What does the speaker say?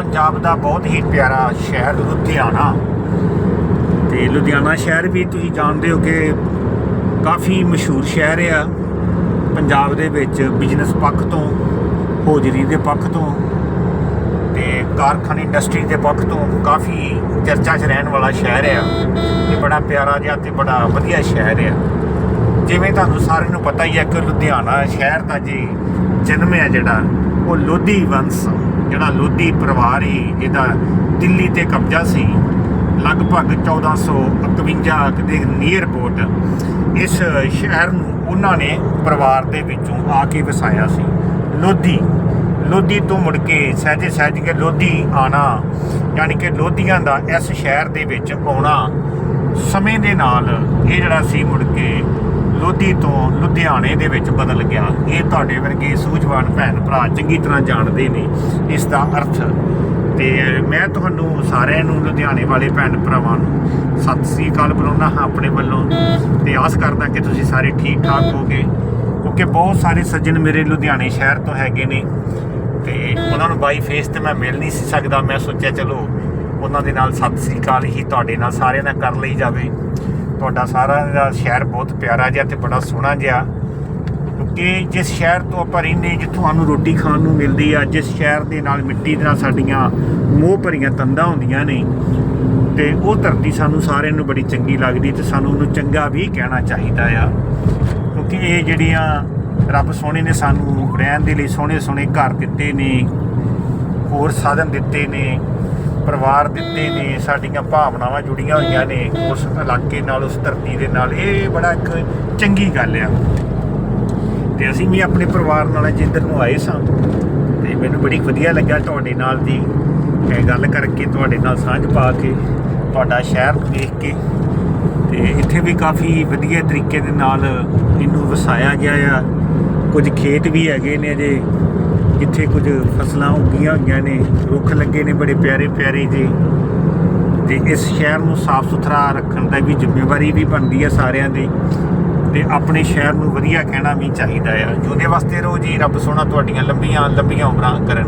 ਪੰਜਾਬ ਦਾ ਬਹੁਤ ਹੀ ਪਿਆਰਾ ਸ਼ਹਿਰ ਲੁਧਿਆਣਾ। ਤੇ ਲੁਧਿਆਣਾ ਸ਼ਹਿਰ ਵੀ ਤੁਸੀਂ ਜਾਣਦੇ ਹੋ ਕਿ ਕਾਫੀ ਮਸ਼ਹੂਰ ਸ਼ਹਿਰ ਆ। ਪੰਜਾਬ ਦੇ ਵਿੱਚ ਬਿਜ਼ਨਸ ਪੱਖ ਤੋਂ, ਹੋਜਰੀ ਦੇ ਪੱਖ ਤੋਂ ਤੇ ਕਾਰਖਾਨੇ ਇੰਡਸਟਰੀ ਦੇ ਪੱਖ ਤੋਂ ਕਾਫੀ ਚਰਚਾ 'ਚ ਰਹਿਣ ਵਾਲਾ ਸ਼ਹਿਰ ਆ। ਇਹ ਬੜਾ ਪਿਆਰਾ ਜਿਹਾ ਤੇ ਬੜਾ ਵਧੀਆ ਸ਼ਹਿਰ ਆ। ਜਿਵੇਂ ਤੁਹਾਨੂੰ ਸਾਰਿਆਂ ਨੂੰ ਪਤਾ ਹੀ ਹੈ ਕਿ ਲੁਧਿਆਣਾ ਸ਼ਹਿਰ ਦਾ ਜੀ ਜਨਮ ਹੈ ਜਿਹੜਾ, ਉਹ ਲੋਧੀ ਵੰਸ਼। ਜਿਹੜਾ ਲੋਧੀ ਪਰਿਵਾਰ ਹੀ ਜਿਹਦਾ ਦਿੱਲੀ ਤੇ ਕਬਜ਼ਾ ਸੀ, ਲਗਭਗ 1451 ਦੇ ਨੀਅਰ ਬੋਟ ਇਸ ਸ਼ਹਿਰ ਨੂੰ ਉਹਨਾਂ ਨੇ ਪਰਿਵਾਰ ਦੇ ਵਿੱਚੋਂ ਆ ਕੇ ਵਸਾਇਆ ਸੀ। ਲੋਧੀ ਲੋਧੀ ਤੋਂ ਮੁੜ ਕੇ ਸਹਿਜੇ ਸਹਿਜ ਕੇ ਲੋਧੀ ਆਣਾ ਯਾਨੀ ਕਿ ਲੋਧੀਆਂ ਦਾ ਇਸ ਸ਼ਹਿਰ ਦੇ ਵਿੱਚ ਆਉਣਾ ਸਮੇਂ ਦੇ ਨਾਲ ਇਹ ਜਿਹੜਾ ਸੀ ਮੁੜ ਕੇ ਲੋਧੀ ਤੋਂ ਲੁਧਿਆਣੇ ਦੇ ਵਿੱਚ ਬਦਲ ਗਿਆ। ਇਹ ਤੁਹਾਡੇ ਵਰਗੇ ਸੂਝਵਾਨ ਭੈਣ ਭਰਾ ਚੰਗੀ ਤਰ੍ਹਾਂ ਜਾਣਦੇ ਨੇ, ਇਸ ਦਾ ਅਰਥ। ਤੇ ਮੈਂ ਤੁਹਾਨੂੰ ਸਾਰਿਆਂ ਨੂੰ ਲੁਧਿਆਣੇ ਵਾਲੇ ਭੈਣ ਭਰਾਵਾਂ ਨੂੰ ਸਤਿ ਸ੍ਰੀ ਅਕਾਲ ਬੁਲਾਉਣਾ ਹਾਂ ਆਪਣੇ ਵੱਲੋਂ ਤੇ ਆਸ ਕਰਦਾ ਕਿ ਤੁਸੀਂ ਸਾਰੇ ਠੀਕ ਠਾਕ ਹੋਗੇ ਕਿਉਂਕਿ ਬਹੁਤ ਸਾਰੇ ਸੱਜਣ ਮੇਰੇ ਲੁਧਿਆਣੇ ਸ਼ਹਿਰ ਤੋਂ ਹੈਗੇ ਨੇ ਤੇ ਉਹਨਾਂ ਨੂੰ ਬਾਈ ਫੇਸ ਤੇ ਮੈਂ ਮਿਲ ਨਹੀਂ ਸੀ ਸਕਦਾ। ਮੈਂ ਸੋਚਿਆ, ਚਲੋ, ਉਹਨਾਂ ਦੇ ਨਾਲ ਸਤਿ ਸ੍ਰੀ ਅਕਾਲ ਹੀ ਤੁਹਾਡੇ ਨਾਲ ਸਾਰਿਆਂ ਨਾਲ ਕਰ ਲਈ ਜਾਵੇ। ਤੁਹਾਡਾ ਸਾਰਾ ਦਾ ਸ਼ਹਿਰ ਬਹੁਤ ਪਿਆਰਾ ਜਿਹਾ ਤੇ ਬੜਾ ਸੋਹਣਾ ਜਿਹਾ। ਕਿਉਂਕਿ ਜਿਸ ਸ਼ਹਿਰ ਤੋਂ ਆਪਾਂ ਰਹਿੰਦੇ ਜਿੱਥੋਂ ਸਾਨੂੰ ਰੋਟੀ ਖਾਣ ਨੂੰ ਮਿਲਦੀ ਆ, ਜਿਸ ਸ਼ਹਿਰ ਦੇ ਨਾਲ ਮਿੱਟੀ ਦੇ ਨਾਲ ਸਾਡੀਆਂ ਮੋਹ ਭਰੀਆਂ ਤੰਦਾਂ ਹੁੰਦੀਆਂ ਨੇ, ਤੇ ਉਹ ਧਰਤੀ ਸਾਨੂੰ ਸਾਰਿਆਂ ਨੂੰ ਬੜੀ ਚੰਗੀ ਲੱਗਦੀ ਤੇ ਸਾਨੂੰ ਉਹਨੂੰ ਚੰਗਾ ਵੀ ਕਹਿਣਾ ਚਾਹੀਦਾ ਆ। ਕਿਉਂਕਿ ਇਹ ਜਿਹੜੀਆਂ ਰੱਬ ਸੋਹਣੇ ਨੇ ਸਾਨੂੰ ਰਹਿਣ ਦੇ ਲਈ ਸੋਹਣੇ ਸੋਹਣੇ ਘਰ ਦਿੱਤੇ ਨੇ, ਹੋਰ ਸਾਧਨ ਦਿੱਤੇ ਨੇ ਪਰਿਵਾਰ ਦਿੱਤੇ ਨੇ, ਸਾਡੀਆਂ ਭਾਵਨਾਵਾਂ ਜੁੜੀਆਂ ਹੋਈਆਂ ਨੇ ਉਸ ਇਲਾਕੇ ਨਾਲ, ਉਸ ਧਰਤੀ ਦੇ ਨਾਲ, ਇਹ ਬੜਾ ਇੱਕ ਚੰਗੀ ਗੱਲ ਆ। ਤੇ ਅਸੀਂ ਵੀ ਆਪਣੇ ਪਰਿਵਾਰ ਨਾਲ ਜਿੱਧਰ ਨੂੰ ਆਏ ਸਾਂ। ਤੇ ਮੈਨੂੰ ਬੜੀ ਵਧੀਆ ਲੱਗਾ ਤੁਹਾਡੇ ਨਾਲ ਦੀ। ਇਹ ਗੱਲ ਕਰਕੇ ਤੁਹਾਡੇ ਨਾਲ ਸਾਂਝ ਪਾ ਕੇ, ਤੁਹਾਡਾ ਸ਼ਹਿਰ ਦੇਖ ਕੇ। ਤੇ ਇੱਥੇ ਵੀ ਕਾਫੀ ਵਧੀਆ ਤਰੀਕੇ ਦੇ ਨਾਲ ਇਹਨੂੰ ਵਸਾਇਆ ਗਿਆ ਆ। ਕੁਝ ਖੇਤ ਵੀ ਹੈਗੇ ਨੇ ਅਜੇ। ਜਿੱਥੇ ਕੁਝ ਫਸਲਾਂ ਉੱਗੀਆਂ ਹੋਈਆਂ ਨੇ, ਰੁੱਖ ਲੱਗੇ ਨੇ ਬੜੇ ਪਿਆਰੇ ਪਿਆਰੇ ਜੀ। ਤੇ ਇਸ ਸ਼ਹਿਰ ਨੂੰ ਸਾਫ਼ ਸੁਥਰਾ ਰੱਖਣ ਦਾ ਵੀ ਜ਼ਿੰਮੇਵਾਰੀ ਵੀ ਬਣਦੀ ਹੈ ਸਾਰਿਆਂ ਦੀ। ਤੇ ਆਪਣੇ ਸ਼ਹਿਰ ਨੂੰ ਵਧੀਆ ਕਹਿਣਾ ਵੀ ਚਾਹੀਦਾ ਆ। ਜਿਹਦੇ ਵਾਸਤੇ ਰੋ ਜੀ ਰੱਬ ਸੋਹਣਾ ਤੁਹਾਡੀਆਂ ਲੰਬੀਆਂ ਲੰਬੀਆਂ ਉਮਰਾਂ ਕਰਨ।